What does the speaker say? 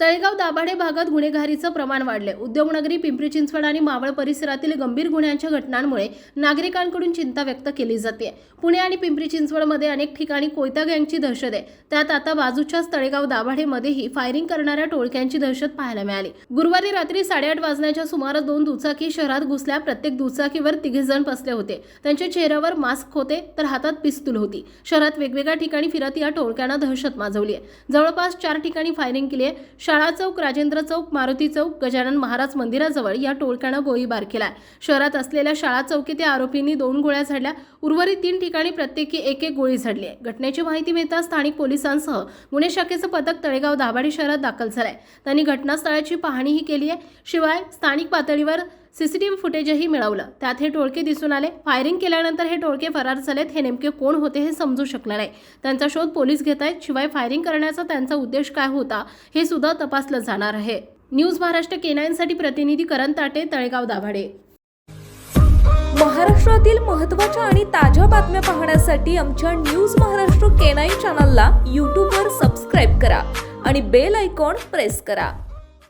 तळेगाव दाभाडे भागात गुन्हेगारीचं प्रमाण वाढले उद्योगनगरी पिंपरी चिंचवड आणि मावळ परिसरातील गंभीर गुन्ह्यांच्या घटनांमुळे नागरिकांकडून चिंता व्यक्त केली जाते. पुणे आणि पिंपरी चिंचवडमध्ये अनेक ठिकाणी कोयता गँगची दहशत आहे. त्यात आता बाजूच्याच तळेगाव दाभाडेमध्येही फायरिंग करणाऱ्या टोळक्यांची दहशत पाहायला मिळाली. गुरुवारी रात्री साडेआठ वाजण्याच्या सुमारास दोन दुचाकी शहरात घुसल्या. प्रत्येक दुचाकीवर तिघे जण बसले होते. त्यांच्या चेहऱ्यावर मास्क होते तर हातात पिस्तूल होती. शहरात वेगवेगळ्या ठिकाणी फिरत या टोळक्यांना दहशत माजवली आहे जवळपास चार ठिकाणी फायरिंग केली आहे शाळा चौक राजेंद्र चौक मारुती चौक गजानन महाराज मंदिराजवळ या टोळक्यानं गोळीबार केलाय. शहरात असलेल्या शाळा चौकीत या आरोपींनी दोन गोळ्या झाडल्या. उर्वरित तीन ठिकाणी प्रत्येकी एक एक गोळी झाडली आहे. घटनेची माहिती मिळताच स्थानिक पोलिसांसह गुन्हे शाखेचं पथक तळेगाव दाभाडी शहरात दाखल झालंय. त्यांनी घटनास्थळाची पाहणीही केली आहे. शिवाय स्थानिक पातळीवर सीसीटीव्ही फुटेजही मिळवलं. त्यात हे टोळके दिसून आले. फायरिंग केल्यानंतर हे टोळके फरार झालेत हे नेमके कोण होते हे समजू शकलं नाही. त्यांचा शोध पोलीस घेत आहेत. शिवाय फायरिंग करण्याचा त्यांचा उद्देश काय होता हे सुद्धा तपासलं जाणार आहे. न्यूज महाराष्ट्र केनाईनसाठी प्रतिनिधी करण ताटे तळेगाव दाभाडे. महाराष्ट्रातील महत्त्वाच्या आणि ताज्या बातम्या पाहण्यासाठी आमच्या न्यूज महाराष्ट्र केनाईन चॅनलला यूट्यूबवर सबस्क्राईब करा आणि बेल आयकॉन प्रेस करा.